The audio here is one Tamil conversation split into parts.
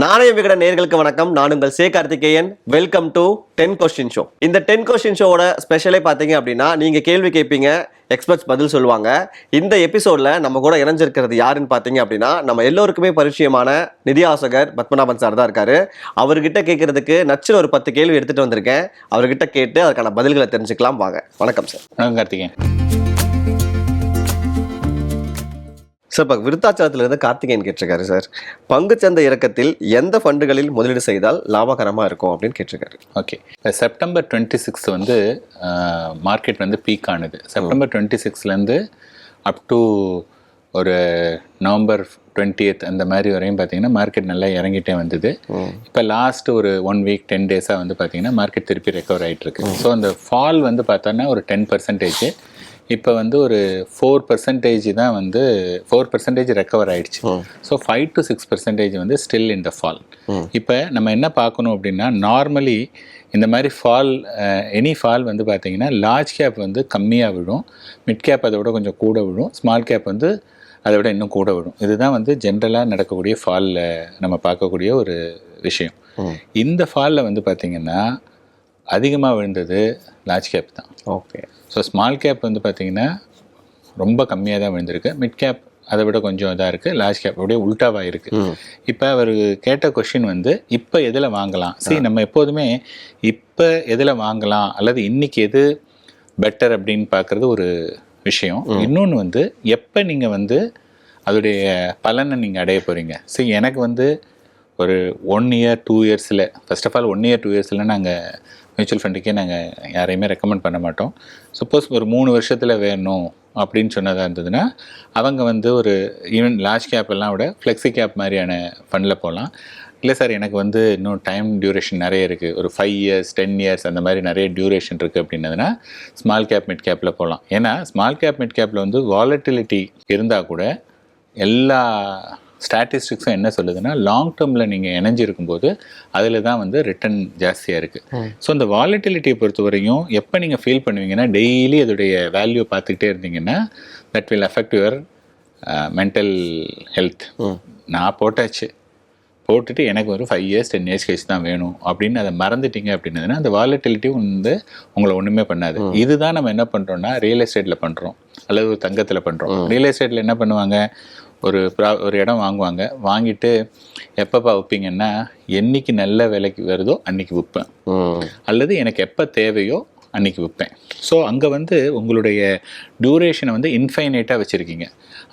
நாணய விகட நேர்களுக்கு வணக்கம். நான் உங்கள் சே Karthikeyan. Welcome to ten question show இந்த டென் கொஸ்டின் ஷோவோட ஸ்பெஷலே பார்த்தீங்க அப்படின்னா நீங்கள் கேள்வி கேட்பீங்க எக்ஸ்பர்ட்ஸ் பதில் சொல்லுவாங்க. இந்த எபிசோடில் நம்ம கூட இணைஞ்சிருக்கிறது யாருன்னு பார்த்தீங்க அப்படின்னா நம்ம எல்லோருக்குமே பரிச்சயமான நிதி ஆசகர் பத்மநாபன் சார் தான் இருக்காரு. அவர்கிட்ட கேட்கறதுக்கு நச்சுன்னு ஒரு பத்து கேள்வி எடுத்துகிட்டு வந்திருக்கேன். அவர்கிட்ட கேட்டு அதுக்கான பதில்களை தெரிஞ்சுக்கலாம். வாங்க. வணக்கம் சார். வணக்கம் கார்த்திகேயன். சார் இப்போ விருத்தாச்சலத்திலிருந்து கார்த்திகேயன் கேட்டிருக்காரு சார் பங்குச்சந்தை இறக்கத்தில் எந்த ஃபண்டுகளில் முதலீடு செய்தால் லாபகரமாக இருக்கும் அப்படின்னு கேட்டிருக்காரு. ஓகே இப்போ செப்டம்பர் டுவெண்ட்டி சிக்ஸ் வந்து மார்க்கெட் வந்து பீக் ஆனது. செப்டம்பர் டுவெண்ட்டி சிக்ஸ்லேருந்து அப் டு ஒரு நவம்பர் டுவெண்ட்டியத் அந்த மாதிரி வரையும் பார்த்தீங்கன்னா மார்க்கெட் நல்லா இறங்கிட்டே வந்தது. இப்போ லாஸ்ட் ஒரு ஒன் வீக் டென் டேஸாக வந்து பார்த்தீங்கன்னா மார்க்கெட் திருப்பி ரெக்கவர் ஆகிட்டு இருக்கு. ஸோ அந்த ஃபால் வந்து பார்த்தோன்னா ஒரு டென் பர்சன்டேஜ் இப்போ வந்து ஒரு ஃபோர் பர்சன்டேஜ் தான் வந்து ஃபோர் பர்சன்டேஜ் ரெக்கவர் ஆயிடுச்சு. So five to six percentage வந்து ஸ்டில் இன் த ஃபால் இப்போ நம்ம என்ன பார்க்கணும் அப்படின்னா நார்மலி இந்த மாதிரி ஃபால் எனி ஃபால் வந்து பார்த்தீங்கன்னா லார்ஜ் கேப் வந்து கம்மியாக விழும். மிட் கேப் அதை விட கொஞ்சம் கூட விழும். ஸ்மால் கேப் வந்து அதை விட இன்னும் கூட விடும் இதுதான் வந்து ஜென்ரலாக நடக்கக்கூடிய ஃபாலில் நம்ம பார்க்கக்கூடிய ஒரு விஷயம். இந்த ஃபாலில் வந்து பார்த்தீங்கன்னா அதிகமாக விழுந்தது லார்ஜ் கேப் தான். ஓகே. ஸோ ஸ்மால் கேப் வந்து பார்த்தீங்கன்னா ரொம்ப கம்மியாக தான் விழுந்திருக்கு. மிட் கேப் அதை விட கொஞ்சம் இதாக இருக்குது லார்ஜ் கேப் அப்படியே உல்ட்டாவாக இருக்குது இப்போ அவர் கேட்ட கொஷின் வந்து இப்போ எதில் வாங்கலாம்? சரி நம்ம எப்போதுமே இப்போ எதில் வாங்கலாம்? அல்லது இன்னைக்கு எது பெட்டர் அப்படின்னு பார்க்குறது ஒரு விஷயம். இன்னொன்று வந்து எப்போ நீங்கள் வந்து அதோடைய பலனை நீங்கள் அடைய போகிறீங்க சரி எனக்கு வந்து ஒரு ஒன் இயர் டூ இயர்ஸில் first of all one year two இயர்ஸில் நாங்கள் மியூச்சுவல் ஃபண்டுக்கே நாங்கள் யாரையுமே ரெக்கமெண்ட் பண்ண மாட்டோம். சப்போஸ் ஒரு மூணு வருஷத்தில் வேணும் அப்படின்னு சொன்னதாக இருந்ததுன்னா அவங்க வந்து ஒரு ஈவன் லார்ஜ் கேப் எல்லாம் விட ஃப்ளெக்ஸி கேப் மாதிரியான ஃபண்டில் போகலாம் இல்லை சார் எனக்கு வந்து இன்னும் டைம் டியூரேஷன் நிறைய இருக்குது ஒரு ஃபைவ் இயர்ஸ் டென் இயர்ஸ் அந்த மாதிரி நிறைய டியூரேஷன் இருக்குது அப்படின்னதுன்னா ஸ்மால் கேப் மிட் கேப்பில் போகலாம் ஏன்னா ஸ்மால் கேப் மிட் கேப்பில் வந்து வாலட்டிலிட்டி இருந்தால் கூட எல்லா ஸ்டாட்டிஸ்டிக்ஸும் என்ன சொல்லுதுன்னா லாங் டேர்மில் நீங்கள் இணைஞ்சிருக்கும் போது அதில் தான் வந்து ரிட்டர்ன் ஜாஸ்தியாக இருக்குது ஸோ இந்த வாலட்டிலிட்டியை பொறுத்த வரையும் எப்போ நீங்கள் ஃபீல் பண்ணுவீங்கன்னா டெய்லி அதோடைய வேல்யூ பார்த்துக்கிட்டே இருந்தீங்கன்னா that will affect your mental health நான் போட்டாச்சு. போட்டுட்டு எனக்கு ஒரு ஃபைவ் இயர்ஸ் டென் இயர்ஸ் கழிச்சு தான் வேணும். அப்படின்னு அதை மறந்துட்டீங்க அப்படின்னதுன்னா அந்த வாலட்டிலிட்டி வந்து உங்களை ஒன்றுமே பண்ணாது. இதுதான் நம்ம என்ன பண்ணுறோம்னா ரியல் எஸ்டேட்டில் பண்ணுறோம் அல்லது ஒரு தங்கத்தில் பண்ணுறோம் ரியல் எஸ்டேட்டில் என்ன பண்ணுவாங்க? ஒரு ப்ரா ஒரு இடம் வாங்குவாங்க. வாங்கிட்டு எப்பப்பா விற்பீங்கன்னா என்னைக்கு நல்ல விலைக்கு வருதோ அன்னைக்கு விற்பேன் அல்லது எனக்கு எப்போ தேவையோ அன்னைக்கு விற்பேன் ஸோ அங்கே வந்து உங்களுடைய டியூரேஷனை வந்து இன்ஃபைனைட்டாக வச்சுருக்கீங்க.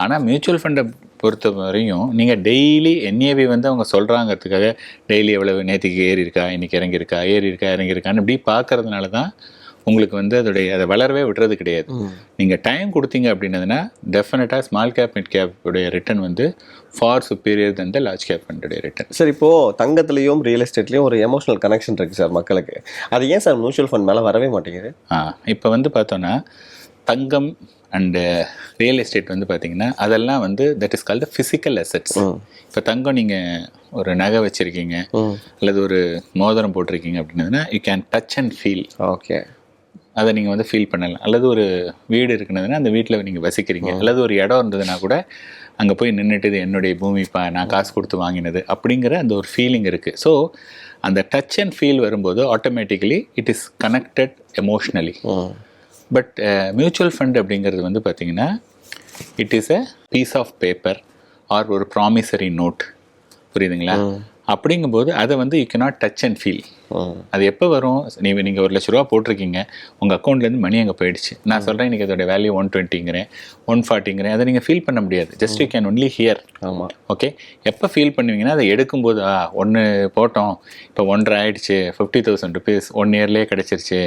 ஆனால் மியூச்சுவல் ஃபண்டை பொறுத்த வரையும் நீங்கள் டெய்லி என்ஏவி வந்து அவங்க சொல்கிறாங்கிறதுக்காக டெய்லி எவ்வளவு? நேற்றுக்கு ஏறி இருக்கா இன்னைக்கு இறங்கியிருக்கா? ஏறி இருக்கா இறங்கியிருக்கான்னு இப்படி பார்க்கறதுனால தான் உங்களுக்கு வந்து அதோடைய அதை வளரவே விடுறது கிடையாது. நீங்கள் டைம் கொடுத்தீங்க அப்படின்னதுன்னா டெஃபினட்டாக ஸ்மால் கேப் மிட் கேப் உடைய ரிட்டர்ன் வந்து far superior than the large cap ஃபண்டுடைய return sir இப்போ தங்கத்துலேயும் ரியல் எஸ்டேட்லேயும் ஒரு எமோஷனல் கனெக்ஷன் இருக்கு சார் மக்களுக்கு. அது ஏன் சார் மியூச்சுவல் ஃபண்ட் மேலே வரவே மாட்டேங்குது? ஆ இப்போ வந்து பார்த்தோன்னா தங்கம் அண்டு ரியல் எஸ்டேட் வந்து பார்த்தீங்கன்னா அதெல்லாம் வந்து that is called physical assets இப்போ தங்கம் நீங்கள் ஒரு நகை வச்சுருக்கீங்க அல்லது ஒரு மோதிரம் போட்டிருக்கீங்க அப்படின்னதுன்னா you can touch and feel okay. அதை நீங்கள் வந்து ஃபீல் பண்ணலாம். அல்லது ஒரு வீடு இருக்குனதுன்னா அந்த வீட்டில் நீங்கள் வசிக்கிறீங்க. அல்லது ஒரு இடம் இருந்ததுன்னா கூட அங்கே போய் நின்றுட்டு இது என்னுடைய பூமிப்பா நான் காசு கொடுத்து வாங்கினது அப்படிங்கிற அந்த ஒரு ஃபீலிங் இருக்குது ஸோ அந்த டச் அண்ட் ஃபீல் வரும்போது automatically it is connected emotionally but mutual fund அப்படிங்கிறது வந்து பார்த்தீங்கன்னா it is a piece of paper or ஒரு ப்ராமிசரி நோட் புரியுதுங்களா? அப்படிங்கும்போது அதை வந்து you cannot touch and feel அது எப்போ வரும்? நீங்க நீங்கள் ஒரு லட்ச ரூபா போட்டிருக்கீங்க. உங்கள் அக்கௌண்ட்லேருந்து மணி அங்கே போயிடுச்சு. நான் சொல்கிறேன் இன்றைக்கி அதோட வேல்யூ ஒன் டுவெண்ட்டிங்கிறேன் ஒன் ஃபார்ட்டிங்கிறேன் அதை நீங்கள் ஃபீல் பண்ண முடியாது. Just you can only hear ஆமாம் ஓகே எப்போ ஃபீல் பண்ணுவீங்கன்னா அதை எடுக்கும்போது ஆ ஒன்று போட்டோம். இப்போ ஒன்றரை ஆயிடுச்சு. ஃபிஃப்டி தௌசண்ட் ருபீஸ் ஒன் இயர்லேயே கிடச்சிருச்சு.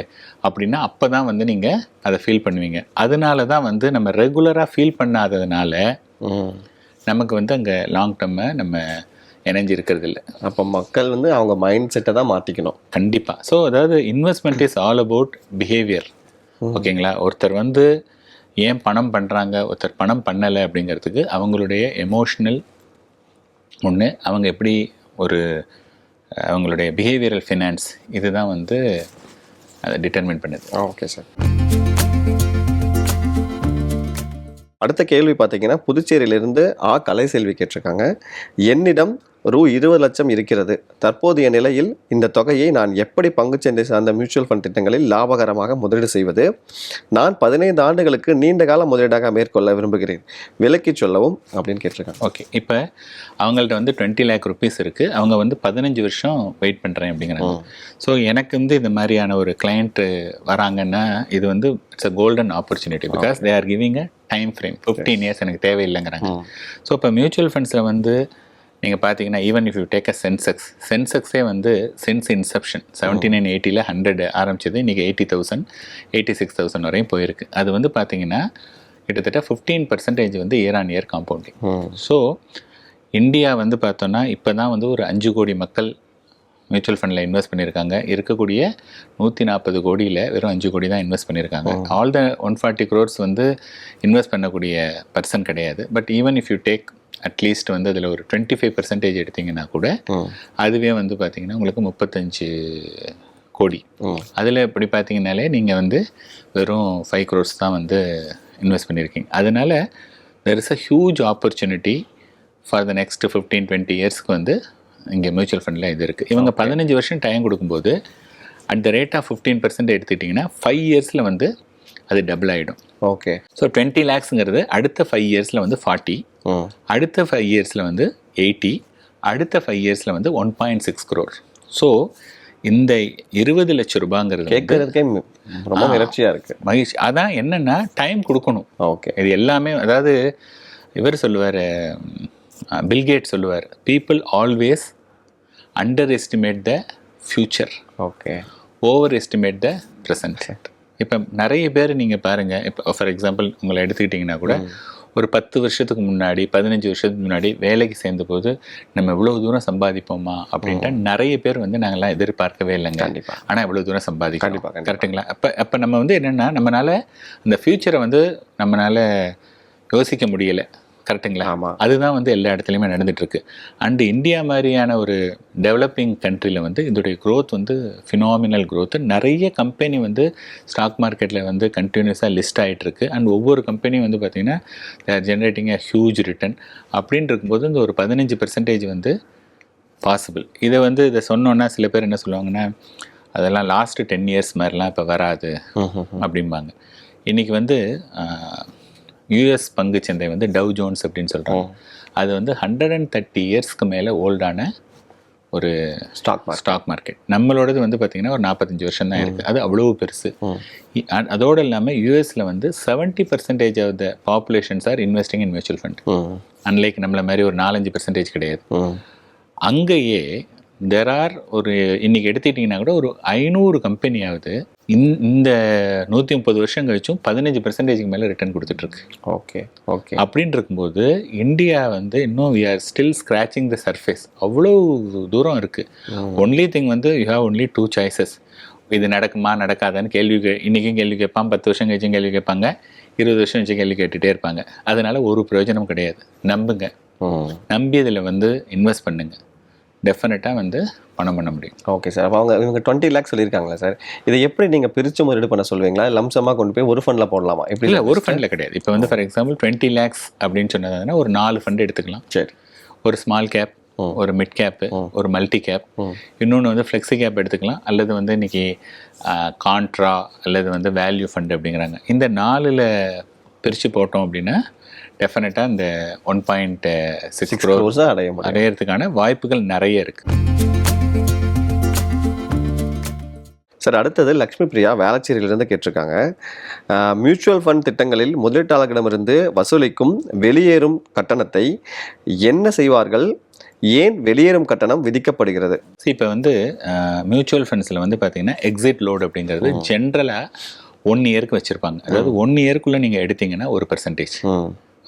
அப்படின்னா அப்போ தான் வந்து நீங்கள் அதை ஃபீல் பண்ணுவீங்க. அதனால தான் வந்து நம்ம ரெகுலராக ஃபீல் பண்ணாததுனால நமக்கு வந்து அங்கே லாங் டர்மை நம்ம இணைஞ்சு இருக்கிறது இல்லை அப்போ மக்கள் வந்து அவங்க மைண்ட் செட்டை தான் மாற்றிக்கணும் கண்டிப்பாக ஸோ அதாவது investment is all about behaviour ஓகேங்களா? ஒருத்தர் வந்து ஏன் பணம் பண்ணுறாங்க ஒருத்தர் பணம் பண்ணலை அப்படிங்கிறதுக்கு அவங்களுடைய எமோஷ்னல் ஒன்று அவங்க எப்படி ஒரு அவங்களுடைய பிஹேவியரல் ஃபினான்ஸ் இதுதான் வந்து அதை டிட்டர்மின் பண்ணுது. ஓகே சார் அடுத்த கேள்வி பார்த்தீங்கன்னா புதுச்சேரியிலிருந்து ஆ கலைசெல்வி கேட்டிருக்காங்க. என்னிடம் ரூ இருபது லட்சம் இருக்கிறது. தற்போதைய நிலையில் இந்த தொகையை நான் எப்படி பங்குச்சந்தை சார்ந்த மியூச்சுவல் ஃபண்ட் திட்டங்களில் லாபகரமாக முதலீடு செய்வது? நான் பதினைந்து ஆண்டுகளுக்கு நீண்ட கால முதலீடாக மேற்கொள்ள விரும்புகிறேன். விலக்கி சொல்லவும் அப்படின்னு கேட்டிருக்காங்க. ஓகே இப்போ அவங்கள்ட்ட வந்து டுவெண்ட்டி லேக் ருபீஸ் இருக்குது அவங்க வந்து பதினஞ்சு வருஷம் வெயிட் பண்ணுறேன் அப்படிங்கிறாங்க. ஸோ எனக்கு வந்து இந்த மாதிரியான ஒரு கிளைண்ட்டு வராங்கன்னா இது வந்து it's a golden opportunity because they are giving a time frame fifteen years எனக்கு தேவையில்லைங்கிறாங்க. ஸோ இப்போ மியூச்சுவல் ஃபண்ட்ஸில் வந்து நீங்கள் பார்த்தீங்கன்னா even if you take a Sensex சென்செக்ஸே வந்து சென்ஸ் இன்செப்ஷன் செவன்ட்டி நைன் எயிட்டியில் ஹண்ட்ரட் ஆரம்பிச்சது இன்றைக்கி eighty thousand eighty six thousand வரையும் போயிருக்கு. அது வந்து பார்த்தீங்கன்னா கிட்டத்தட்ட ஃபிஃப்டீன் பர்சன்டேஜ் வந்து year on year compounding so India வந்து பார்த்தோன்னா இப்போ தான் வந்து ஒரு அஞ்சு கோடி மக்கள் மியூச்சுவல் ஃபண்டில் இன்வெஸ்ட் பண்ணியிருக்காங்க. இருக்கக்கூடிய நூற்றி நாற்பது கோடியில் வெறும் அஞ்சு கோடி தான் இன்வெஸ்ட் பண்ணியிருக்காங்க. All the one forty crores வந்து இன்வெஸ்ட் பண்ணக்கூடிய பர்சன் கிடையாது. But even if you take at least வந்து அதில் ஒரு டுவெண்ட்டி ஃபைவ் பர்சன்டேஜ் எடுத்தீங்கன்னா கூட அதுவே வந்து பார்த்தீங்கன்னா உங்களுக்கு முப்பத்தஞ்சு கோடி. அதில் இப்படி பார்த்தீங்கனாலே நீங்கள் வந்து வெறும் ஃபைவ் க்ரோர்ஸ் தான் வந்து இன்வெஸ்ட் பண்ணியிருக்கீங்க அதனால there is a huge opportunity for the next fifteen twenty இயர்ஸ்க்கு வந்து இங்கே மியூச்சுவல் ஃபண்டில் இது இருக்குது இவங்க பதினஞ்சு வருஷம் டைம் கொடுக்கும்போது at the rate of fifteen percent எடுத்துக்கிட்டிங்கன்னா ஃபைவ் இயர்ஸில் வந்து அது டபுள் ஆகிடும் ஓகே ஸோ டுவெண்ட்டி லேக்ஸுங்கிறது அடுத்த ஃபைவ் இயர்ஸில் வந்து ஃபார்ட்டி அடுத்த ஃபைவ் இயர்ஸில் வந்து எயிட்டி அடுத்த ஃபைவ் இயர்ஸில் வந்து one point six crore so இந்த இருபது லட்சம் ரூபாங்கிறது கேட்கறதுக்கே ரொம்ப மிரட்சியா இருக்கு. மகிழ்ச்சி. அதான் என்னென்னா டைம் கொடுக்கணும். ஓகே இது எல்லாமே அதாவது இவர் சொல்லுவார் பில்கேட் சொல்லுவார் people always underestimate the future okay overestimate the present இப்போ நிறைய பேர் நீங்கள் பாருங்கள் இப்போ ஃபார் எக்ஸாம்பிள் உங்களை எடுத்துக்கிட்டிங்கன்னா கூட ஒரு பத்து வருஷத்துக்கு முன்னாடி பதினஞ்சு வருஷத்துக்கு முன்னாடி வேலைக்கு சேர்ந்தபோது நம்ம இவ்வளோ தூரம் சம்பாதிப்போமா அப்படின்ட்டு நிறைய பேர் வந்து நாங்கள்லாம் எதிர்பார்க்கவே இல்லைங்க. ஆனால் இவ்வளோ தூரம் சம்பாதிக்கணும் கண்டிப்பா, கண்டிப்பா. கரெக்ட்டுங்களா? அப்போ அப்போ நம்ம வந்து என்னென்னா நம்மளால அந்த ஃப்யூச்சரை வந்து நம்மளால யோசிக்க முடியல. கரெக்ட்டுங்களா ஆமா. அதுதான் வந்து எல்லா இடத்துலையுமே நடந்துட்டு இருக்கு அண்ட் இந்தியா மாதிரியான ஒரு டெவலப்பிங் கண்ட்ரியில் வந்து இதோடைய growth வந்து ஃபினாமினல் growth. நிறைய கம்பெனி வந்து ஸ்டாக் மார்க்கெட்டில் வந்து கண்டினியூஸாக லிஸ்ட் ஆகிட்டு இருக்கு அண்ட் ஒவ்வொரு கம்பெனியும் வந்து பார்த்தீங்கன்னா there generating a huge return அப்படின்னு இருக்கும்போது இந்த ஒரு பதினஞ்சு பெர்சன்டேஜ் வந்து பாசிபிள் இதை வந்து இதை சொன்னோன்னா சில பேர் என்ன சொல்லுவாங்கன்னா அதெல்லாம் லாஸ்ட்டு டென் இயர்ஸ் மாதிரிலாம் இப்போ வராது. அப்படிம்பாங்க. இன்னைக்கு வந்து யூஎஸ் பங்கு சந்தை வந்து டவ் ஜோன்ஸ் அப்படின்னு சொல்கிறாங்க அது வந்து ஹண்ட்ரட் அண்ட் தேர்ட்டி இயர்ஸ்க்கு மேலே ஓல்டான ஒரு ஸ்டாக் ஸ்டாக் மார்க்கெட் நம்மளோடது வந்து பார்த்தீங்கன்னா ஒரு நாற்பத்தஞ்சு வருஷம் தான் இருக்குது அது அவ்வளோ பெருசு. அதோடு இல்லாமல் யூஎஸில் வந்து seventy percentage of the populations are investing in mutual fund unlike நம்மள மாதிரி ஒரு நாலஞ்சு பர்சன்டேஜ் கிடையாது. அங்கேயே தெர் ஆர் ஒரு இன்னைக்கு எடுத்துக்கிட்டிங்கன்னா கூட ஒரு ஐநூறு கம்பெனியாவது இந்த நூற்றி முப்பது வருஷம் கழிச்சும் பதினஞ்சு பர்சன்டேஜுக்கு மேலே ரிட்டர்ன் கொடுத்துட்ருக்கு ஓகே ஓகே அப்படின்னு இருக்கும்போது இந்தியா வந்து இன்னும் we are still scratching the surface அவ்வளோ தூரம் இருக்குது ஒன்லி திங் வந்து you have only two choices இது நடக்குமா நடக்காதான்னு கேள்வி கே இன்றைக்கும் கேள்வி கேட்பான் பத்து வருஷம் கழிச்சும் கேள்வி கேட்பாங்க இருபது வருஷம் கழிச்சு கேள்வி கேட்டுகிட்டே இருப்பாங்க. அதனால ஒரு பிரயோஜனம் கிடையாது. நம்புங்க. நம்பி இதில் வந்து இன்வெஸ்ட் பண்ணுங்க. டெஃபினட்டாக வந்து பணம் பண்ண முடியும். ஓகே சார் அப்போ அவங்க இவங்க டுவெண்ட்டி லேக்ஸ் சொல்லியிருக்காங்களா சார் இதை எப்படி நீங்கள் பிரித்து முதலீடு பண்ண சொல்லுவீங்களா? லம்சமாக கொண்டு போய் ஒரு ஃபண்டில் போடலாமா? எப்படி இல்லை ஒரு ஃபண்டில் கிடையாது. இப்போ வந்து ஃபார் எக்ஸாம்பிள் டுவெண்ட்டி லேக்ஸ் அப்படின்னு சொன்னதுன்னா ஒரு நாலு ஃபண்ட் எடுத்துக்கலாம். சரி. ஒரு ஸ்மால் கேப் ஒரு மிட் கேப்பு ஒரு மல்டி கேப் இன்னொன்று வந்து ஃப்ளெக்ஸி கேப் எடுத்துக்கலாம். அல்லது வந்து இன்னைக்கு கான்ட்ரா அல்லது வந்து வேல்யூ ஃபண்ட் அப்படிங்கிறாங்க. இந்த நாலில் பிரித்து போட்டோம் அப்படின்னா டெஃபினட்டாக இந்த ஒன் பாயிண்ட் சிக்ஸ் க்ரோ க்ரோஸாக அடைய அடையிறதுக்கான வாய்ப்புகள் நிறைய இருக்குது சார் அடுத்தது லக்ஷ்மி பிரியா வேளச்சேரியிலிருந்து கேட்டிருக்காங்க. மியூச்சுவல் ஃபண்ட் திட்டங்களில் முதலீட்டாளர்களிடமிருந்து வசூலிக்கும் வெளியேறும் கட்டணத்தை என்ன செய்வார்கள்? ஏன் வெளியேறும் கட்டணம் விதிக்கப்படுகிறது? இப்போ வந்து மியூச்சுவல் ஃபண்ட்ஸில் வந்து பார்த்தீங்கன்னா எக்ஸிட் லோடு அப்படிங்கிறது ஜென்ரலாக ஒன் இயருக்கு வச்சுருப்பாங்க. அதாவது ஒன் இயர்க்குள்ளே நீங்கள் எடுத்தீங்கன்னா ஒரு பர்சன்டேஜ்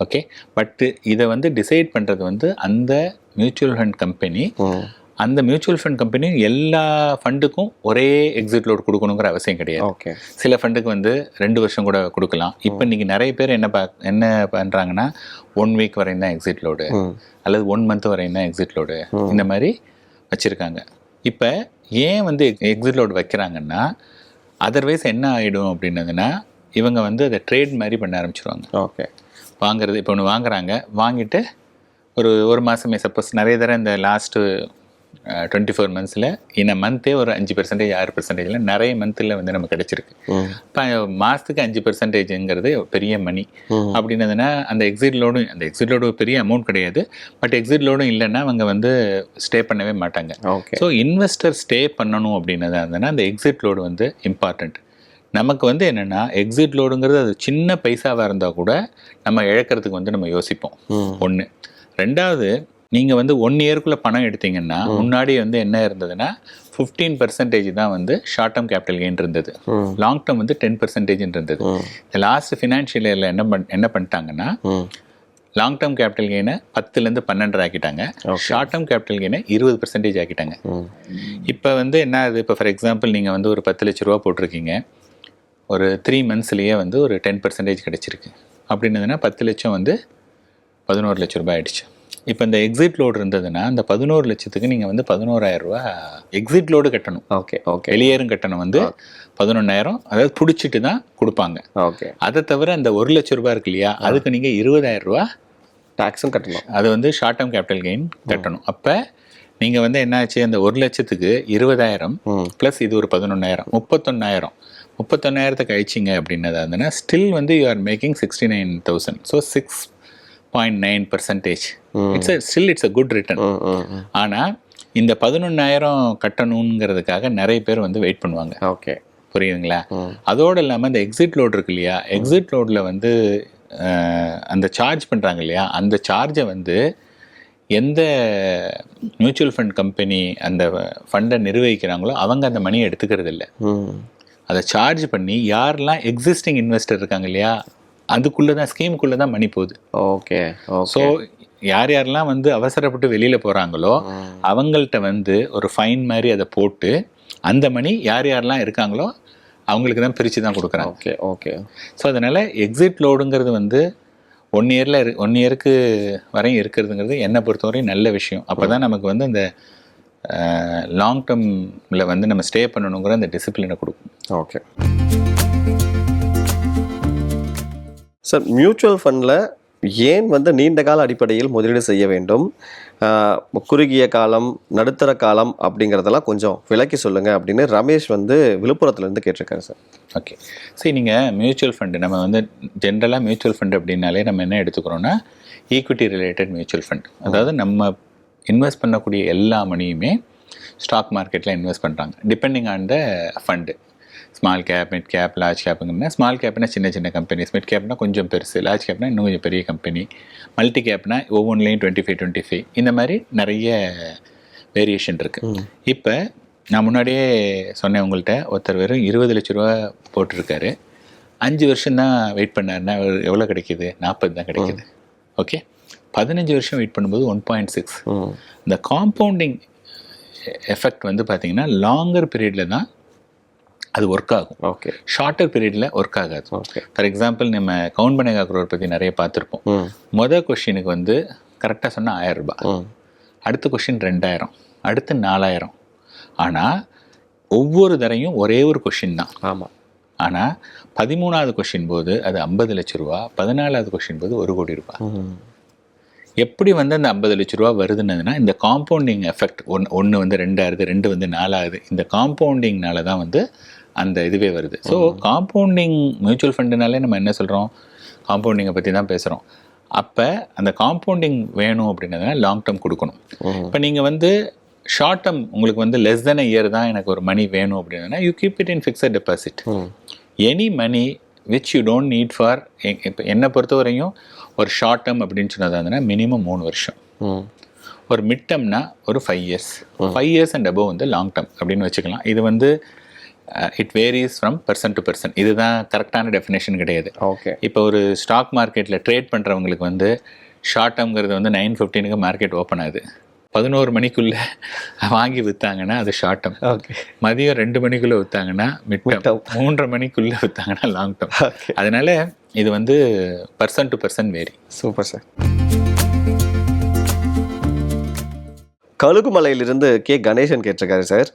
ஓகே? பட்டு இதை வந்து டிசைட் பண்ணுறது வந்து அந்த மியூச்சுவல் ஃபண்ட் கம்பெனி. அந்த மியூச்சுவல் ஃபண்ட் கம்பெனியும் எல்லா ஃபண்டுக்கும் ஒரே எக்ஸிட் லோட் கொடுக்கணுங்கிற அவசியம் கிடையாது. ஓகே. சில ஃபண்டுக்கு வந்து ரெண்டு வருஷம் கூட கொடுக்கலாம். இப்போ இன்னைக்கு நிறைய பேர் என்ன பா என்ன பண்ணுறாங்கன்னா ஒன் வீக் வரையும் தான் எக்ஸிட் லோடு அல்லது ஒன் மந்த் வரையும் தான் எக்ஸிட் லோடு இந்த மாதிரி வச்சுருக்காங்க. இப்போ ஏன் வந்து எக்ஸிட் லோடு வைக்கிறாங்கன்னா அதர்வைஸ் என்ன ஆகிடும் அப்படின்னதுன்னா இவங்க வந்து அதை ட்ரேட் மாதிரி பண்ண ஆரம்பிச்சிருவாங்க. ஓகே. வாங்குறது இப்போ ஒன்று வாங்குறாங்க. வாங்கிட்டு ஒரு ஒரு மாதமே சப்போஸ் நிறைய தடவை இந்த லாஸ்ட்டு டுவெண்ட்டி ஃபோர் மந்த்ஸில் இந்த மந்த்தே ஒரு அஞ்சு பர்சன்டேஜ் ஆறு பர்சன்டேஜில் நிறைய மந்த்தில் வந்து நமக்கு கிடைச்சிருக்கு. இப்போ மாதத்துக்கு அஞ்சு பர்சன்டேஜுங்கிறது பெரிய மணி அப்படின்னதுன்னா அந்த எக்ஸிட் லோடும் அந்த எக்ஸிட் லோடு பெரிய அமௌண்ட் கிடையாது. பட் எக்ஸிட் லோடும் இல்லைன்னா அவங்க வந்து ஸ்டே பண்ணவே மாட்டாங்க. ஓகே ஸோ இன்வெஸ்டர் ஸ்டே பண்ணணும் அப்படின்னதா இருந்ததுன்னா அந்த எக்ஸிட் லோடு வந்து இம்பார்ட்டண்ட் நமக்கு வந்து என்னென்னா எக்ஸிட் லோடுங்கிறது அது சின்ன பைசாவாக இருந்தால் கூட நம்ம இழக்கிறதுக்கு வந்து நம்ம யோசிப்போம். ஒன்று ரெண்டாவது நீங்கள் வந்து ஒன் இயர்க்குள்ளே பணம் எடுத்தீங்கன்னா முன்னாடி வந்து என்ன இருந்ததுன்னா ஃபிஃப்டீன் பர்சன்டேஜ் தான் வந்து ஷார்ட் டேர்ம் கேபிட்டல் கெயின் இருந்தது. லாங் டேர்ம் வந்து டென் பர்சன்டேஜ் இருந்தது. இந்த லாஸ்ட் ஃபினான்ஷியல் இயரில் என்ன பண் என்ன பண்ணிட்டாங்கன்னா லாங் டேர்ம் கேபிட்டல் கெயினை பத்துலேருந்து பன்னெண்டு ஆக்கிட்டாங்க. ஷார்ட் டேர்ம் கேபிட்டல் கெயினை இருபது பர்சன்டேஜ் ஆக்கிட்டாங்க. இப்போ வந்து என்ன ஆகுது? இப்போ ஃபார் எக்ஸாம்பிள் நீங்கள் வந்து ஒரு பத்து லட்ச ரூபா போட்டிருக்கீங்க. ஒரு த்ரீ மந்த்ஸ்லேயே வந்து ஒரு டென் பர்சன்டேஜ் கிடச்சிருக்கு. அப்படின்னதுன்னா பத்து லட்சம் வந்து பதினோரு லட்ச ரூபாய் ஆயிடுச்சு. இப்போ இந்த எக்ஸிட் லோடு இருந்ததுன்னா அந்த பதினோரு லட்சத்துக்கு நீங்கள் வந்து பதினோராயிரம் ரூபா எக்ஸிட் லோடு கட்டணும். ஓகே ஓகே வெளியேறும் கட்டணம் வந்து பதினொன்றாயிரம் அதாவது பிடிச்சிட்டு தான் கொடுப்பாங்க. ஓகே அதை தவிர அந்த ஒரு லட்ச ரூபாய் இருக்கு இல்லையா அதுக்கு நீங்கள் இருபதாயிரம் ரூபா டாக்ஸும் கட்டணும். அது வந்து ஷார்ட் டேர்ம் கேபிட்டல் கெயின் கட்டணும். அப்போ நீங்கள் வந்து என்னாச்சு அந்த ஒரு லட்சத்துக்கு இருபதாயிரம் ப்ளஸ் இது ஒரு பதினொன்றாயிரம் முப்பத்தொன்னாயிரம். முப்பத்தொன்னாயிரத்தை கழிச்சிங்க அப்படின்னதா இருந்ததுன்னா ஸ்டில் வந்து you are making sixty nine thousand so six point nine percentage it's still it's a good return ஆனால் இந்த பதினொன்னாயிரம் கட்டணுங்கிறதுக்காக நிறைய பேர் வந்து வெயிட் பண்ணுவாங்க. ஓகே. புரியுதுங்களா? அதோடு இல்லாமல் இந்த எக்ஸிட் லோடு இருக்கு இல்லையா? எக்ஸிட் லோடில் வந்து அந்த சார்ஜ் பண்ணுறாங்க இல்லையா? அந்த சார்ஜை வந்து எந்த மியூச்சுவல் ஃபண்ட் கம்பெனி அந்த ஃபண்டை நிர்வகிக்கிறாங்களோ அவங்க அந்த மணியை எடுத்துக்கிறது இல்லை அதை சார்ஜ் பண்ணி யாரெல்லாம் எக்ஸிஸ்டிங் இன்வெஸ்டர் இருக்காங்க இல்லையா அதுக்குள்ளே தான் ஸ்கீமுக்குள்ளே தான் மணி போகுது ஓகே ஸோ யார் யாரெல்லாம் வந்து அவசரப்பட்டு வெளியில் போகிறாங்களோ அவங்கள்ட்ட வந்து ஒரு ஃபைன் மாதிரி அதை போட்டு அந்த மணி யார் யாரெல்லாம் இருக்காங்களோ அவங்களுக்கு தான் பிரித்து தான் கொடுக்குறாங்க. ஓகே ஓகே ஸோ அதனால் எக்ஸிட் லோடுங்கிறது வந்து ஒன் இயரில் ஒன் இயருக்கு வரையும் இருக்கிறதுங்கிறது என்னை பொறுத்தவரையும் நல்ல விஷயம். அப்போ தான் நமக்கு வந்து அந்த லாங் டேர்மில் வந்து நம்ம ஸ்டே பண்ணணுங்கிற அந்த டிசிப்ளினை கொடுக்கும். ஓகே சார் மியூச்சுவல் ஃபண்டில் ஏன் வந்து நீண்ட கால அடிப்படையில் முதலீடு செய்ய வேண்டும்? குறுகிய காலம் நடுத்தர காலம் அப்படிங்கிறதெல்லாம் கொஞ்சம் விளக்கி சொல்லுங்க அப்படின்னு ரமேஷ் வந்து விழுப்புரத்துலேருந்து கேட்டிருக்காரு சார் ஓகே சரி நீங்கள் மியூச்சுவல் ஃபண்டு நம்ம வந்து ஜென்ரலாக மியூச்சுவல் ஃபண்ட் அப்படின்னாலே நம்ம என்ன எடுத்துக்கிறோன்னா ஈக்விட்டி ரிலேட்டட் மியூச்சுவல் ஃபண்ட் அதாவது நம்ம இன்வெஸ்ட் பண்ணக்கூடிய எல்லா மணியுமே ஸ்டாக் மார்க்கெட்டில் இன்வெஸ்ட் பண்ணுறாங்க depending on the fund small cap mid cap large கேப்புங்கன்னா small கேப்னா சின்ன சின்ன கம்பெனிஸ் மிட் கேப்னா கொஞ்சம் பெருசு லார்ஜ் கேப்னா இன்னும் கொஞ்சம் பெரிய கம்பெனி மல்டி கேப்னா ஒவ்வொன்றிலையும் டுவெண்ட்டி ஃபைவ் டுவெண்ட்டி ஃபைவ் இந்த மாதிரி நிறைய வேரியேஷன் இருக்குது இப்போ நான் முன்னாடியே சொன்னேன் உங்கள்கிட்ட ஒருத்தர் வெறும் இருபது லட்ச ரூபா போட்டிருக்காரு. அஞ்சு வருஷம் தான் வெயிட் பண்ணாருன்னா எவ்வளோ கிடைக்கிது? நாற்பது தான் கிடைக்கிது. ஓகே பதினஞ்சு வருஷம் வெயிட் பண்ணும்போது ஒன் பாயிண்ட் சிக்ஸ் இந்த காம்பவுண்டிங் எஃபெக்ட் வந்து பார்த்தீங்கன்னா லாங்கர் பீரியடில் தான் அது ஒர்க் ஆகும். ஓகே ஷார்ட்டர் பீரியடில் ஒர்க் ஆகாது. ஓகே ஃபார் எக்ஸாம்பிள் நம்ம கவுண்ட் பண்ணேகா குரோர் பற்றி நிறைய பார்த்துருப்போம். மொதல் கொஷினுக்கு வந்து கரெக்டாக சொன்னால் ஆயிரம் ரூபாய். அடுத்த கொஷின் ரெண்டாயிரம். அடுத்து நாலாயிரம். ஆனால் ஒவ்வொரு தரையும் ஒரே ஒரு கொஷின் தான். ஆமாம் ஆனால் பதிமூணாவது கொஷின் போது அது ஐம்பது லட்ச ரூபா பதினாலாவது கொஷின் போது ஒரு கோடி ரூபாய். எப்படி வந்து அந்த ஐம்பது லட்ச ரூபா வருதுன்னதுன்னா இந்த காம்பவுண்டிங் எஃபெக்ட் ஒன் ஒன்று வந்து ரெண்டாகுது ரெண்டு வந்து நாலாகுது. இந்த காம்பவுண்டிங்னால தான் வந்து அந்த இதுவே வருது. ஸோ காம்பவுண்டிங் மியூச்சுவல் ஃபண்டுனாலே நம்ம என்ன சொல்கிறோம் காம்பவுண்டிங்கை பற்றி தான் பேசுகிறோம் அப்போ அந்த காம்பவுண்டிங் வேணும் அப்படின்னதுனா லாங் டேர்ம் கொடுக்கணும். இப்போ நீங்கள் வந்து ஷார்ட் டேர்ம் உங்களுக்கு வந்து லெஸ் தென் இயர் தான் எனக்கு ஒரு மணி வேணும் அப்படின்னா you keep it in fixed deposit any money which you don't need for இப்போ என்னை பொறுத்தவரையும் ஒரு ஷார்ட் டேர்ம் அப்படின்னு சொன்னதாங்கன்னா மினிமம் மூணு வருஷம். ஒரு மிட் டேர்ம்னா ஒரு five years five years and above வந்து லாங் டேர்ம் அப்படின்னு வச்சுக்கலாம். இது வந்து it varies from person to person இதுதான் கரெக்டான டெஃபினேஷன் கிடையாது. ஓகே. இப்போ ஒரு ஸ்டாக் மார்க்கெட்டில் ட்ரேட் பண்ணுறவங்களுக்கு வந்து ஷார்ட் டேர்ம்ங்கிறது வந்து நைன் ஃபிஃப்டீனுக்கு மார்க்கெட் ஓப்பன் ஆகுது. பதினோரு மணிக்குள்ளே வாங்கி விற்றாங்கன்னா அது ஷார்ட் டேர்ம் ஓகே. மதியம் ரெண்டு மணிக்குள்ளே விற்றாங்கன்னா மிட் டேர்ம் மூன்றரை மணிக்குள்ளே விற்றாங்கன்னா லாங் டேர்ம் அதனால இது வந்து person to person vary super sir கழுகுமலையிலிருந்து K. Ganesan கேட்டிருக்காரு சார்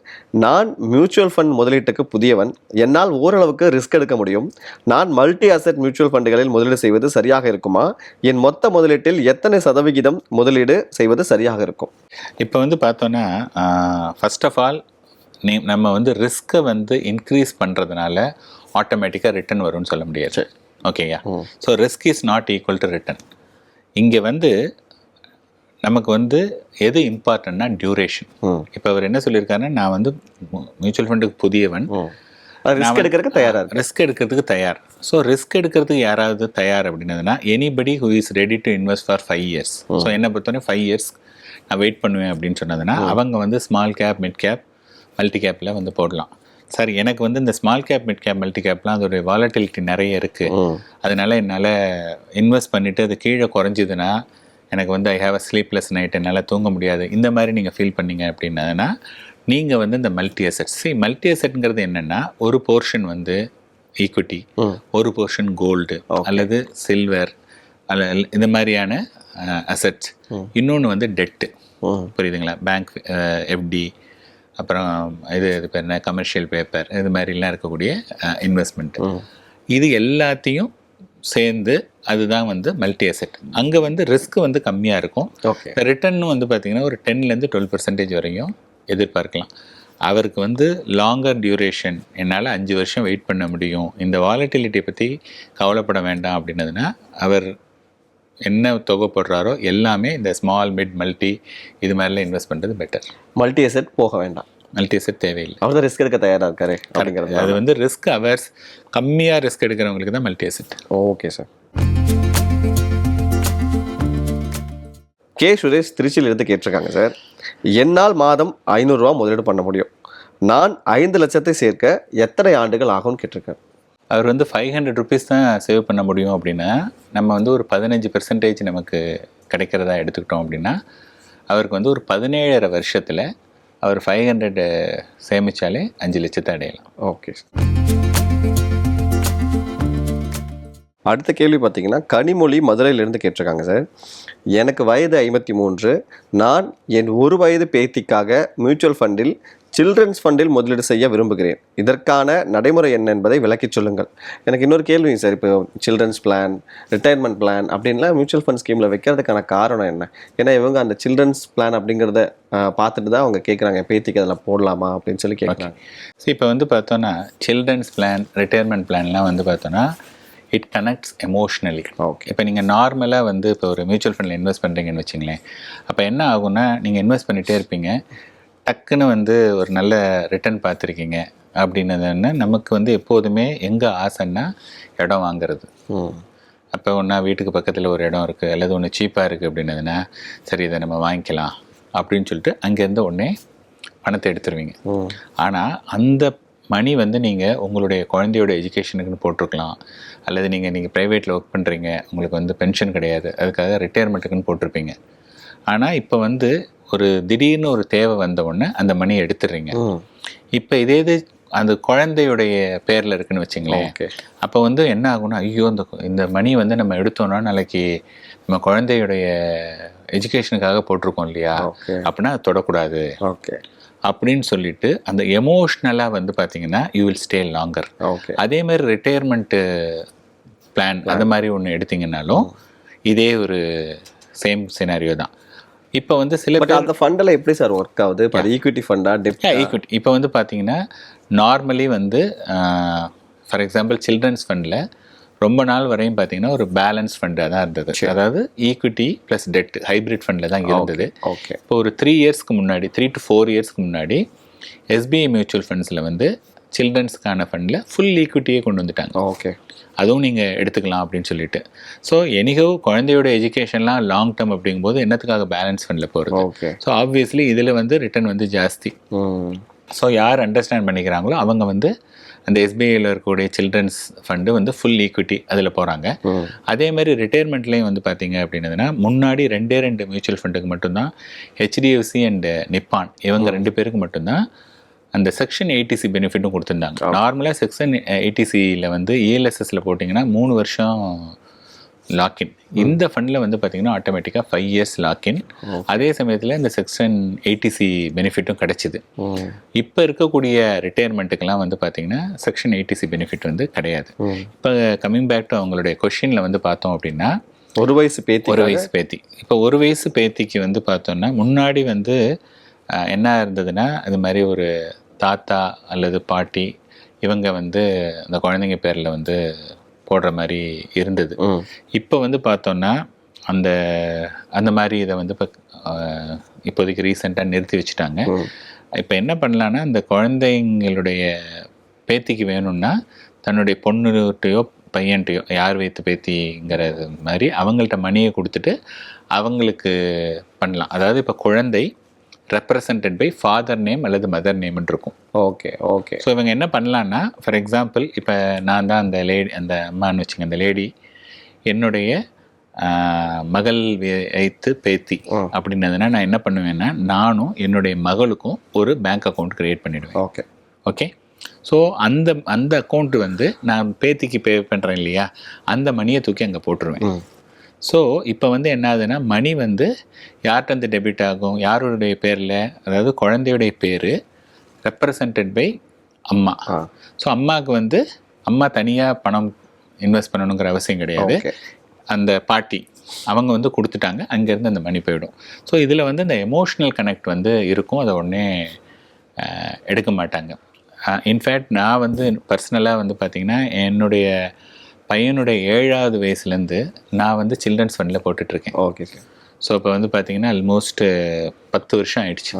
நான் மியூச்சுவல் ஃபண்ட் முதலீட்டுக்கு புதியவன். என்னால் ஓரளவுக்கு ரிஸ்க் எடுக்க முடியும். நான் மல்டி அசெட் மியூச்சுவல் ஃபண்டுகளில் முதலீடு செய்வது சரியாக இருக்குமா? என் மொத்த முதலீட்டில் எத்தனை சதவிகிதம் முதலீடு செய்வது சரியாக இருக்கும்? இப்போ வந்து பார்த்தோன்னா ஃபர்ஸ்ட் ஆஃப் ஆல் நீ நம்ம வந்து ரிஸ்க்கை வந்து இன்க்ரீஸ் பண்ணுறதுனால ஆட்டோமேட்டிக்காக ரிட்டர்ன் வரும்னு சொல்ல முடியாது. ஓகேயா so risk is not equal to return இங்கே வந்து நமக்கு வந்து எது இம்பார்ட்டன்னா டியூரேஷன். இப்போ அவர் என்ன சொல்லியிருக்காருன்னா நான் வந்து மியூச்சுவல் ஃபண்டுக்கு புதியவன். ரிஸ்க் எடுக்கிறதுக்கு தயாரா ரிஸ்க் எடுக்கிறதுக்கு தயார். ஸோ ரிஸ்க் எடுக்கிறதுக்கு யாராவது தயார் அப்படின்னதுன்னா anybody who is ready to invest for five years so என்ன பொறுத்தவரை ஃபைவ் இயர்ஸ் நான் வெயிட் பண்ணுவேன் அப்படின்னு சொன்னதுன்னா அவங்க வந்து small cap mid cap multi கேப்பில் வந்து போடலாம். சார் எனக்கு வந்து இந்த small cap mid cap multi கேப்லாம் அதோடைய வாலட்டிலிட்டி நிறைய இருக்குது. அதனால என்னால் இன்வெஸ்ட் பண்ணிவிட்டு அது கீழே குறைஞ்சிதுன்னா எனக்கு வந்து I have a sleepless night என்னால் தூங்க முடியாது. இந்த மாதிரி நீங்கள் ஃபீல் பண்ணீங்க அப்படின்னதுன்னா நீங்கள் வந்து இந்த மல்டி அசெட்ஸ் சி மல்டி அசெட்ங்கிறது என்னென்னா ஒரு போர்ஷன் வந்து ஈக்விட்டி. ஒரு போர்ஷன் கோல்டு அல்லது சில்வர் அல்ல இந்த மாதிரியான அசெட்ஸ் இன்னொன்று வந்து டெட்டு. புரியுதுங்களா? பேங்க் எஃப்டி அப்புறம் இது இது பேர் என்ன? கமர்ஷியல் பேப்பர் இது மாதிரிலாம் இருக்கக்கூடிய இன்வெஸ்ட்மெண்ட் இது எல்லாத்தையும் சேர்ந்து அதுதான் வந்து மல்டி அசெட் அங்கே வந்து ரிஸ்க் வந்து கம்மியாக இருக்கும். ஓகே ரிட்டர்ன் வந்து பார்த்தீங்கன்னா ஒரு டென்லேருந்து டுவெல் பர்சன்டேஜ் வரையும் எதிர்பார்க்கலாம். அவருக்கு வந்து லாங்கர் டியூரேஷன் என்னால் அஞ்சு வருஷம் வெயிட் பண்ண முடியும். இந்த வாலட்டிலிட்டியை பற்றி கவலைப்பட வேண்டாம் அப்படின்னதுன்னா அவர் என்ன தொகை போடுறாரோ எல்லாமே இந்த ஸ்மால் மிட் மல்டி இது மாதிரிலாம் இன்வெஸ்ட் பண்ணுறது பெட்டர் மல்டி அசெட் போக வேண்டாம். மல்டி அசெட் தேவையில்லை. அவர் தான் ரிஸ்க் எடுக்க தயாரா இருக்காரு அப்படிங்கிறது அது வந்து ரிஸ்க் அவர்ஸ் கம்மியாக ரிஸ்க் எடுக்கிறவங்களுக்கு தான் multi asset okay sir K Suresh திருச்சியிலிருந்து கேட்டிருக்காங்க சார் என்னால் மாதம் ஐநூறுரூவா முதலீடு பண்ண முடியும். நான் ஐந்து லட்சத்தை சேர்க்க எத்தனை ஆண்டுகள் ஆகும்னு கேட்டிருக்காரு. அவர் வந்து ஃபைவ் ஹண்ட்ரட் ருபீஸ் தான் சேவ் பண்ண முடியும் அப்படின்னா நம்ம வந்து ஒரு பதினஞ்சு பெர்சன்டேஜ் நமக்கு கிடைக்கிறதா எடுத்துக்கிட்டோம் அப்படின்னா அவருக்கு வந்து ஒரு பதினேழரை வருஷத்தில் அவர் ஃபைவ் ஹண்ட்ரட் சேமித்தாலே அஞ்சு லட்சத்தை அடையலாம். ஓகே அடுத்த கேள்வி பார்த்தீங்கன்னா கனிமொழி மதுரையிலேருந்து கேட்டிருக்காங்க சார் எனக்கு வயது ஐம்பத்தி மூன்று. நான் என் ஒரு வயது பேத்திக்காக மியூச்சுவல் ஃபண்டில் சில்ட்ரன்ஸ் ஃபண்டில் முதலீடு செய்ய விரும்புகிறேன். இதற்கான நடைமுறை என்ன என்பதை விளக்கிச் சொல்லுங்கள். எனக்கு இன்னொரு கேள்விங்க சார். இப்போ சில்ட்ரன்ஸ் பிளான் ரிட்டையர்மெண்ட் பிளான் அப்படின்லாம் மியூச்சுவல் ஃபண்ட் ஸ்கீமில் வைக்கிறதுக்கான காரணம் என்ன? ஏன்னா இவங்க அந்த சில்ட்ரன்ஸ் பிளான் அப்படிங்கிறத பார்த்துட்டு தான் அவங்க கேட்குறாங்க. பேத்திக்கு அதில் போடலாமா அப்படின்னு சொல்லி கேட்குறாங்க. ஸோ இப்போ வந்து பார்த்தோன்னா சில்ட்ரன்ஸ் பிளான் ரிட்டையர்மெண்ட் பிளான்லாம் வந்து பார்த்தோன்னா இட் கனெக்ட்ஸ் எமோஷ்னலி ஓகே இப்போ நீங்கள் நார்மலாக வந்து இப்போ ஒரு மியூச்சுவல் ஃபண்டில் இன்வெஸ்ட் பண்ணுறீங்கன்னு வச்சுங்களேன். அப்போ என்ன ஆகும்னா நீங்கள் இன்வெஸ்ட் பண்ணிகிட்டே இருப்பீங்க. டக்குன்னு வந்து ஒரு நல்ல ரிட்டர்ன் பார்த்துருக்கீங்க. அப்படின்னதுன்னா நமக்கு வந்து எப்போதுமே எங்கே ஆசைன்னா இடம் வாங்குறது. அப்போ ஒன்றா வீட்டுக்கு பக்கத்தில் ஒரு இடம் இருக்குது அல்லது ஒன்று சீப்பாக இருக்குது அப்படின்னதுன்னா சரி இதை நம்ம வாங்கிக்கலாம் அப்படின்னு சொல்லிட்டு அங்கேருந்து உடனே பணத்தை எடுத்துருவீங்க. ஆனால் அந்த மணி வந்து நீங்கள் உங்களுடைய குழந்தையோட எஜுகேஷனுக்குன்னு போட்டிருக்கலாம். அல்லது நீங்கள் நீங்கள் ப்ரைவேட்டில் ஒர்க் பண்ணுறீங்க உங்களுக்கு வந்து பென்ஷன் கிடையாது அதுக்காக ரிட்டையர்மெண்ட்டுக்குன்னு போட்டிருப்பீங்க. ஆனால் இப்போ வந்து ஒரு திடீர்னு ஒரு தேவை வந்த உடனே அந்த மணியை எடுத்துடுறீங்க. இப்போ இதே இது அந்த குழந்தையுடைய பேரில் இருக்குன்னு வச்சுங்களேன். அப்போ வந்து என்ன ஆகும்னா ஐயோ இந்த இந்த மணி வந்து நம்ம எடுத்தோம்னா நாளைக்கு நம்ம குழந்தையுடைய எஜுகேஷனுக்காக போட்டிருக்கோம் இல்லையா? அப்படின்னா தொடக்கூடாது. ஓகே. அப்படின்னு சொல்லிட்டு அந்த எமோஷ்னலாக வந்து பார்த்தீங்கன்னா you will stay longer okay. அதே மாதிரி ரிட்டையர்மெண்ட்டு பிளான் அந்த மாதிரி ஒன்று எடுத்தீங்கன்னாலும் இதே ஒரு சேம் சினாரியோ தான். இப்போ வந்து சில பட் அந்த ஃபண்டில் எப்படி சார் ஒர்க் ஆகுது? இப்போ ஈக்விட்டி ஃபண்டா டெப்ட் ஈக்விட்டி இப்போ வந்து பார்த்தீங்கன்னா நார்மலி வந்து ஃபார் எக்ஸாம்பிள் சில்ட்ரன்ஸ் ஃபண்டில் ரொம்ப நாள் வரையும் பார்த்தீங்கன்னா ஒரு பேலன்ஸ் ஃபண்டாக தான் இருந்தது. அதாவது ஈக்விட்டி ப்ளஸ் டெட் ஹைப்ரிட் ஃபண்டில் தான் இருந்தது. ஓகே இப்போ ஒரு த்ரீ இயர்ஸ்க்கு முன்னாடி த்ரீ டு ஃபோர் இயர்ஸ்க்கு முன்னாடி எஸ்பிஐ மியூச்சுவல் ஃபண்ட்ஸில் வந்து சில்ட்ரன்ஸ்க்கான ஃபண்டில் ஃபுல் ஈக்விட்டியே கொண்டு வந்துட்டாங்க. ஓகே. அதுவும் நீங்கள் எடுத்துக்கலாம் அப்படின்னு சொல்லிட்டு. ஸோ எனிகோ குழந்தையோட எஜுகேஷன்லாம் லாங் டேர்ம் அப்படிங்கும்போது என்னத்துக்காக பேலன்ஸ் ஃபண்டில் போகிறது ஓகே. ஸோ ஆப்வியஸ்லி இதில் வந்து ரிட்டர்ன் வந்து ஜாஸ்தி. ஸோ யார் அண்டர்ஸ்டாண்ட் பண்ணிக்கிறாங்களோ அவங்க வந்து அந்த எஸ்பிஐயில் இருக்கக்கூடிய சில்ட்ரன்ஸ் ஃபண்டு வந்து ஃபுல் ஈக்விட்டி அதில் போகிறாங்க அதே மாதிரி ரிட்டையர்மெண்ட்லேயும் வந்து பார்த்தீங்க அப்படின்னதுன்னா முன்னாடி ரெண்டே ரெண்டு மியூச்சுவல் ஃபண்டுக்கு மட்டும்தான் ஹெச்டிஎஃப்சி அண்ட் நிப்பான் இவங்க ரெண்டு பேருக்கு மட்டும்தான் அந்த செக்ஷன் ஏடிசி பெனிஃபிட்டும் கொடுத்துருந்தாங்க. நார்மலாக செக்ஷன் ஏடிசியில் வந்து ஏஎல்எஸ்எஸ்ல போட்டிங்கன்னா மூணு வருஷம் லாக்இன் இந்த ஃபண்டில் வந்து பார்த்தீங்கன்னா ஆட்டோமேட்டிக்காக ஃபைவ் இயர்ஸ் லாக்இன் அதே சமயத்தில் இந்த செக்ஷன் எயிட்டிசி பெனிஃபிட்டும் கிடைச்சிது. இப்போ இருக்கக்கூடிய ரிட்டையர்மெண்ட்டுக்கெல்லாம் வந்து பார்த்தீங்கன்னா செக்ஷன் எயிட்டிசி பெனிஃபிட் வந்து கிடையாது. இப்போ கம்மிங் பேக் டு அவங்களுடைய கொஷினில் வந்து பார்த்தோம் அப்படின்னா ஒரு வயசு பேத்தி ஒரு வயசு பேத்தி. இப்போ ஒரு வயசு பேத்திக்கு வந்து பார்த்தோம்னா முன்னாடி வந்து என்ன இருந்ததுன்னா அது மாதிரி ஒரு தாத்தா அல்லது பாட்டி இவங்க வந்து அந்த குழந்தைங்க பேரில் வந்து போடுற மாதிரி இருந்தது. இப்போ வந்து பார்த்தோம்னா அந்த அந்த மாதிரி இதை வந்து இப்போ இப்போதைக்கு ரீசெண்டாக நிறுத்தி வச்சுட்டாங்க. இப்போ என்ன பண்ணலான்னா அந்த குழந்தைங்களுடைய பேத்திக்கு வேணும்னா தன்னுடைய பொண்ணுகிட்டயோ பையன்ட்டையோ யார் வைத்து பேத்திங்கிறது மாதிரி அவங்கள்ட்ட மணியை கொடுத்துட்டு அவங்களுக்கு பண்ணலாம் அதாவது இப்போ குழந்தை ரெப்ரசன்டட் பை ஃபாதர் நேம் அல்லது மதர் நேம்னு இருக்கும். ஓகே ஓகே ஸோ இவங்க என்ன பண்ணலான்னா ஃபார் எக்ஸாம்பிள் இப்போ நான் தான் அந்த லேடி அந்த அம்மான்னு வச்சுங்க அந்த லேடி என்னுடைய மகள் வைத்து பேத்தி ம். அப்படின்னதுன்னா நான் என்ன பண்ணுவேன்னா நானும் என்னுடைய மகளுக்கும் ஒரு பேங்க் அக்கௌண்ட் கிரியேட் பண்ணிடுவேன். ஓகே ஓகே ஸோ அந்த அந்த அக்கௌண்ட் வந்து நான் பேத்திக்கு பே பண்ணுறேன் இல்லையா? அந்த மணியை தூக்கி அங்கே போட்டுருவேன். ஸோ இப்போ வந்து என்ன ஆகுதுன்னா மணி வந்து யார்கிட்ட வந்து டெபிட் ஆகும்? யாருடைய பேரில்? அதாவது குழந்தையுடைய பேர் ரெப்ரசன்டட் பை அம்மா. ஸோ அம்மாவுக்கு வந்து அம்மா தனியாக பணம் இன்வெஸ்ட் பண்ணணுங்கிற அவசியம் கிடையாது. அந்த பாட்டி அவங்க வந்து கொடுத்துட்டாங்க. அங்கேருந்து அந்த மணி போயிடும். ஸோ இதில் வந்து இந்த எமோஷ்னல் கனெக்ட் வந்து இருக்கும். அதை உடனே எடுக்க மாட்டாங்க. இன்ஃபேக்ட் நான் வந்து பர்சனலாக வந்து பார்த்திங்கன்னா என்னுடைய பையனுடைய ஏழாவது வயசுலேருந்து நான் வந்து சில்ட்ரன்ஸ் ஃபண்டில் போட்டுட்ருக்கேன். ஓகே சார் ஸோ இப்போ வந்து பார்த்திங்கன்னா ஆல்மோஸ்ட் பத்து வருஷம் ஆயிடுச்சு.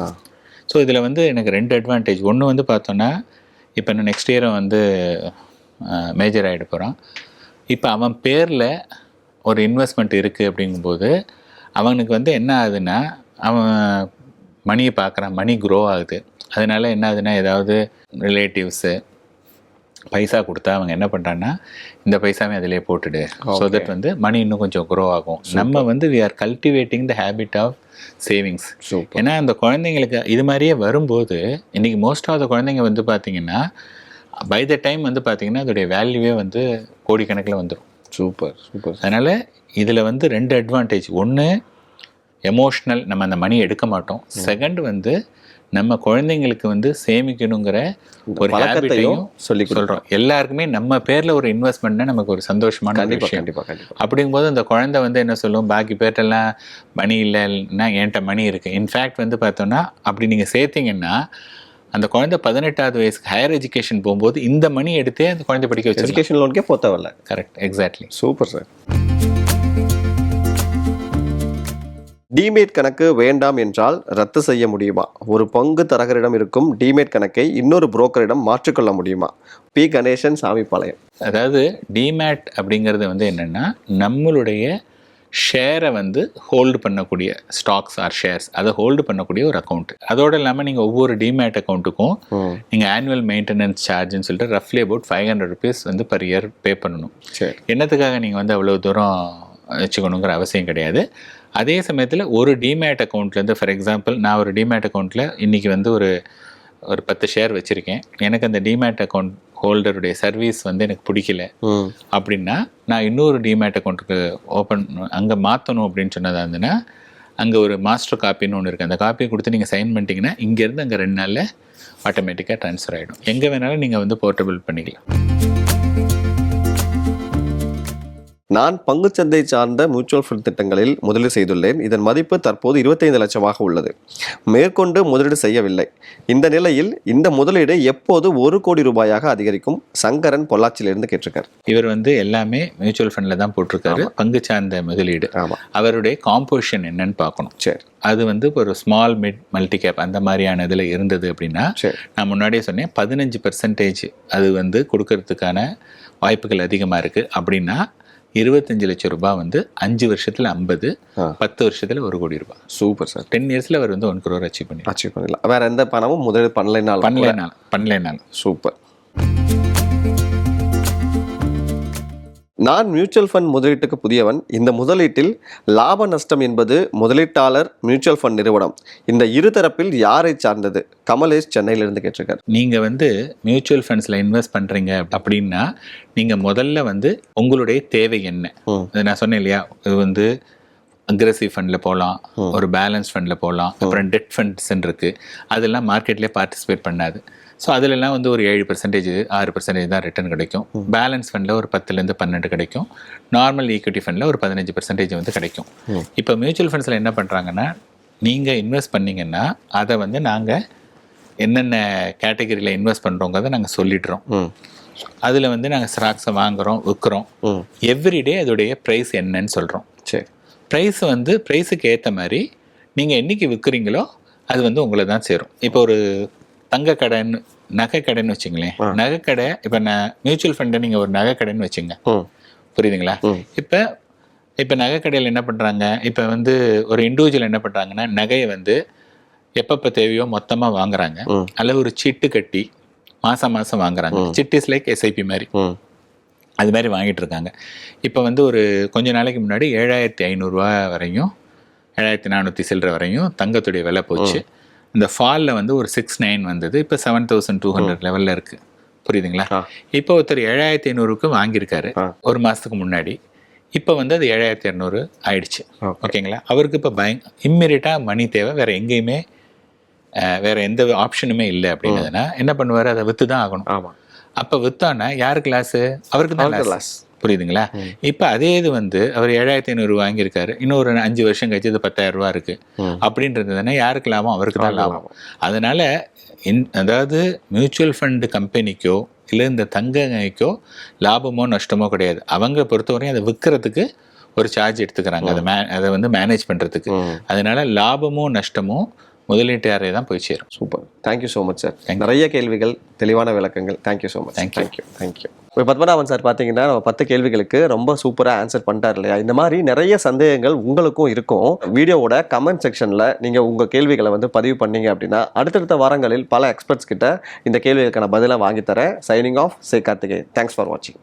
ஸோ இதில் வந்து எனக்கு ரெண்டு அட்வான்டேஜ் ஒன்று வந்து பார்த்தோன்னா இப்போ நான் நெக்ஸ்ட் இயரும் வந்து மேஜர் ஆகிட போகிறான் இப்போ அவன் பேரில் ஒரு இன்வெஸ்ட்மெண்ட் இருக்குது அப்படிங்கும்போது அவனுக்கு வந்து என்ன ஆகுதுன்னா அவன் மணியை பார்க்குறான். மணி க்ரோ ஆகுது. அதனால என்ன ஆகுதுன்னா ஏதாவது ரிலேட்டிவ்ஸு பைசா கொடுத்தா அவங்க என்ன பண்ணுறான்னா இந்த பைசாவே அதிலே போட்டுடு. ஸோ தட் வந்து மணி இன்னும் கொஞ்சம் க்ரோ ஆகும். நம்ம வந்து we are cultivating the habit of savings ஏன்னா அந்த குழந்தைங்களுக்கு இது மாதிரியே வரும்போது இன்னைக்கு மோஸ்ட் ஆஃப் த குழந்தைங்க வந்து பார்த்தீங்கன்னா பை த டைம் வந்து பார்த்தீங்கன்னா அதோடைய வேல்யூவே வந்து கோடிக்கணக்கில் வந்துடும் சூப்பர் சூப்பர் அதனால் இதில் வந்து ரெண்டு அட்வான்டேஜ் ஒன்று எமோஷ்னல் நம்ம அந்த மணி எடுக்க மாட்டோம். செகண்ட் வந்து நம்ம குழந்தைங்களுக்கு வந்து சேமிக்கணுங்கிற ஒரு ஹேபிட்டையும் சொல்லி சொல்கிறோம் எல்லாருக்குமே நம்ம பேரில் ஒரு இன்வெஸ்ட்மெண்ட்னா நமக்கு ஒரு சந்தோஷமான விஷயம். கண்டிப்பா கண்டிப்பா. அப்படிங்கும்போது அந்த குழந்தை வந்து என்ன சொல்லும்? பாக்கி பேர்ட்டெல்லாம் மணி இல்லைன்னா என்கிட்ட மணி இருக்குது இன்ஃபேக்ட் வந்து பார்த்தோன்னா அப்படி நீங்கள் சேர்த்தீங்கன்னா அந்த குழந்தை பதினெட்டாவது வயசுக்கு ஹையர் எஜுகேஷன் போகும்போது இந்த மணி எடுத்தே அந்த குழந்தை படிக்க வச்சிருக்கேன் எஜுகேஷன் லோனுக்கே போக தேவையில்ல. Correct exactly super sir demat கணக்கு வேண்டாம் என்றால் ரத்து செய்ய முடியுமா? ஒரு பங்கு தரகரிடம் இருக்கும் டிமேட் கணக்கை இன்னொரு புரோக்கரிடம் மாற்றிக்கொள்ள முடியுமா? பி. கணேசன் சாமிப்பாளையம். அதாவது டிமேட் அப்படிங்கிறது வந்து என்னென்னா நம்மளுடைய ஷேரை வந்து ஹோல்டு பண்ணக்கூடிய ஸ்டாக்ஸ் ஆர் ஷேர்ஸ் அதை ஹோல்டு பண்ணக்கூடிய ஒரு அக்கௌண்ட் அதோடு இல்லாமல் நீங்கள் ஒவ்வொரு டிமேட் அக்கௌண்ட்டுக்கும் நீங்கள் ஆனுவல் மெயின்டெனன்ஸ் சார்ஜ்னு சொல்லிட்டு ரஃப்லி அபவுட் ஃபைவ் ஹண்ட்ரட் ருபீஸ் வந்து பர் இயர் பே பண்ணணும். சரி. என்னத்துக்காக நீங்கள் வந்து அவ்வளோ தூரம் வச்சுக்கணுங்கிற அவசியம் கிடையாது. அதே சமயத்தில் ஒரு டிமேட் அக்கௌண்ட்லேருந்து ஃபார் எக்ஸாம்பிள் நான் ஒரு டிமேட் அக்கௌண்ட்டில் இன்றைக்கி வந்து ஒரு ஒரு பத்து ஷேர் வச்சுருக்கேன். எனக்கு அந்த டிமேட் அக்கௌண்ட் ஹோல்டருடைய சர்வீஸ் வந்து எனக்கு பிடிக்கல. அப்படின்னா நான் இன்னொரு டிமேட் அக்கௌண்ட்டுக்கு ஓப்பன் அங்கே மாற்றணும் அப்படின்னு சொன்னதா இருந்ததுன்னா அங்கே ஒரு மாஸ்டர் காப்பின்னு ஒன்று இருக்குது அந்த காப்பியை கொடுத்து நீங்கள் சைன் பண்ணிட்டீங்கன்னா இங்கேருந்து அங்கே ரெண்டு நாளில் ஆட்டோமேட்டிக்காக ட்ரான்ஸ்ஃபர் ஆகிடும் எங்கே வேணாலும் நீங்கள் வந்து போர்ட்டபிள் பண்ணிக்கலாம். நான் பங்குச்சந்தை சார்ந்த மியூச்சுவல் ஃபண்ட் திட்டங்களில் முதலீடு செய்துள்ளேன். இதன் மதிப்பு தற்போது 25 லட்சமாக உள்ளது. மேற்கொண்டு முதலீடு செய்யவில்லை. இந்த நிலையில் இந்த முதலீடு எப்போது ஒரு கோடி ரூபாயாக அதிகரிக்கும்? சங்கரன் பொள்ளாச்சியிலிருந்து கேட்டிருக்கார். இவர் வந்து எல்லாமே மியூச்சுவல் ஃபண்டில் தான் போட்டிருக்காரு. பங்கு சார்ந்த முதலீடு. அவருடைய காம்போசிஷன் என்னன்னு பார்க்கணும். சரி. அது வந்து ஒரு ஸ்மால் மிட் மல்டி கேப் அந்த மாதிரியான இதில் இருந்தது அப்படின்னா நான் முன்னாடியே சொன்னேன் பதினஞ்சு பர்சன்டேஜ் அது வந்து கொடுக்கறதுக்கான வாய்ப்புகள் அதிகமாக இருக்குது அப்படின்னா இருபத்தஞ்சு லட்சம் ரூபாய் வந்து அஞ்சு வருஷத்தில் ஐம்பது. பத்து வருஷத்தில் ஒரு கோடி ரூபாய் சூப்பர் சார். டென் இயர்ஸில் அவர் வந்து ஒன் crore அச்சீவ் பண்ணி அச்சீவ் பண்ணிடலாம். வேற எந்த பணமும் முதலீடு பண்ணலைனாலும் பண்ணலைனாலும் பண்ணலைனாலும். சூப்பர். நான் மியூச்சுவல் ஃபண்ட் முதலீட்டுக்கு புதியவன். இந்த முதலீட்டில் லாப நஷ்டம் என்பது முதலீட்டாளர் மியூச்சுவல் ஃபண்ட் நிறுவனம். இந்த இருதரப்பில் யாரை சார்ந்தது? கமலேஷ் சென்னையிலிருந்து கேட்டிருக்காரு. நீங்கள் வந்து மியூச்சுவல் ஃபண்ட்ஸில் இன்வெஸ்ட் பண்ணுறீங்க அப்படின்னா நீங்கள் முதல்ல வந்து உங்களுடைய தேவை என்ன? நான் சொன்னேன் இல்லையா? இது வந்து அக்ரெசிவ் ஃபண்டில் போகலாம் ஒரு பேலன்ஸ் ஃபண்டில் போகலாம் அப்புறம் டெட் ஃபண்ட்ஸ் இருக்கு. அதெல்லாம் மார்க்கெட்லேயே பார்ட்டிசிபேட் பண்ணாது. ஸோ அதிலெல்லாம் வந்து ஒரு ஏழு பர்சன்டேஜ் ஆறு பர்சன்டேஜ் தான் ரிட்டர்ன் கிடைக்கும். பேலன்ஸ் ஃபண்டில் ஒரு பத்துலேருந்து பன்னெண்டு கிடைக்கும். நார்மல் ஈக்விட்டி ஃபண்டில் ஒரு பதினஞ்சு பர்சன்டேஜ் வந்து கிடைக்கும். இப்போ மியூச்சுவல் ஃபண்ட்ஸில் என்ன பண்ணுறாங்கன்னா நீங்கள் இன்வெஸ்ட் பண்ணீங்கன்னா அதை வந்து நாங்கள் என்னென்ன கேட்டகரியில் இன்வெஸ்ட் பண்ணுறோங்கிறத நாங்கள் சொல்லிடுறோம். அதில் வந்து நாங்கள் ஸ்டாக்ஸை வாங்குகிறோம் விற்கிறோம் எவ்ரிடே அதோடைய ப்ரைஸ் என்னன்னு சொல்கிறோம் சரி. ப்ரைஸ் வந்து ப்ரைஸுக்கு ஏற்ற மாதிரி நீங்கள் என்னைக்கு விற்கிறீங்களோ அது வந்து உங்களை தான் சேரும். இப்போ ஒரு தங்க கடைன்னு நகை கடைன்னு வச்சுங்களேன். நகை கடை இப்போ நான் மியூச்சுவல் ஃபண்டை நீங்கள் ஒரு நகை கடைன்னு வச்சுங்க புரியுதுங்களா. இப்போ இப்போ நகை கடையில் என்ன பண்ணுறாங்க இப்போ வந்து ஒரு இண்டிவிஜுவல் என்ன பண்ணுறாங்கன்னா நகையை வந்து எப்பப்போ தேவையோ மொத்தமாக வாங்குறாங்க. ம். அல்ல ஒரு சிட்டு கட்டி மாதம் மாதம் வாங்குறாங்க. சிட் இஸ் லைக் எஸ்ஐபி மாதிரி. அது மாதிரி வாங்கிட்டு இருக்காங்க. இப்போ வந்து ஒரு கொஞ்ச நாளைக்கு முன்னாடி ஏழாயிரத்தி ஐநூறுரூவா வரையும் ஏழாயிரத்தி நானூற்றி சில்லற வரையும் தங்கத்துடைய விலை போச்சு. இந்த ஃபாலில் வந்து ஒரு சிக்ஸ் நைன் வந்தது. இப்போ செவன் தௌசண்ட் டூ ஹண்ட்ரட் லெவலில் இருக்குது புரியுதுங்களா. இப்போ ஒருத்தர் ஏழாயிரத்தி ஐநூறுக்கு வாங்கியிருக்காரு. ஒரு மாதத்துக்கு முன்னாடி. இப்போ வந்து அது ஏழாயிரத்தி இரநூறு ஆயிடுச்சு. ஓகேங்களா? அவருக்கு இப்போ பய இம்மிடியட்டாக மணி தேவை. வேற எங்கேயுமே வேற எந்த ஆப்ஷனுமே இல்லை அப்படின்னதுன்னா என்ன பண்ணுவார்? அதை விற்று தான் ஆகணும். ஆமாம் அப்போ வித்தானா யாருக்கு லாஸ் அவருக்கு தான் லாஸ் புரியுதுங்களா? இப்போ அதே இது வந்து அவர் ஏழாயிரத்தி ஐநூறு வாங்கியிருக்காரு. இன்னும் ஒரு அஞ்சு வருஷம் கழிச்சு இது பத்தாயிரம் ரூபா இருக்கு. ம். அப்படின்றது தானே யாருக்கு லாபம்? அவருக்கு தான் லாபம். அதனால இன் அதாவது மியூச்சுவல் ஃபண்டு கம்பெனிக்கோ இல்லை இந்த தங்க நகைக்கோ லாபமோ நஷ்டமோ கிடையாது. அவங்க பொறுத்தவரையும் அதை விற்கிறதுக்கு ஒரு சார்ஜ் எடுத்துக்கிறாங்க. அதை மே. அதை வந்து மேனேஜ் பண்ணுறதுக்கு அதனால லாபமோ நஷ்டமோ முதலீட்டாரே தான் போய் சேரும். Super thank you so much sir நிறைய கேள்விகள் தெளிவான விளக்கங்கள். Thank you so much you. Thank you thank you இப்போ பத்மநாபன் சார் பார்த்தீங்கன்னா நம்ம பத்து கேள்விகளுக்கு ரொம்ப சூப்பராக ஆன்சர் பண்ணிட்டார் இல்லையா? இந்த மாதிரி நிறைய சந்தேகங்கள் உங்களுக்கும் இருக்கும். வீடியோவோட கமெண்ட் செக்ஷனில் நீங்கள் உங்கள் கேள்விகளை வந்து பதிவு பண்ணீங்க அப்படின்னா அடுத்தடுத்த வாரங்களில் பல எக்ஸ்பர்ட்ஸ் கிட்ட இந்த கேள்விகளுக்கான பதிலை வாங்கித்தரேன் signing off say Karthikeyan thanks for வாட்சிங்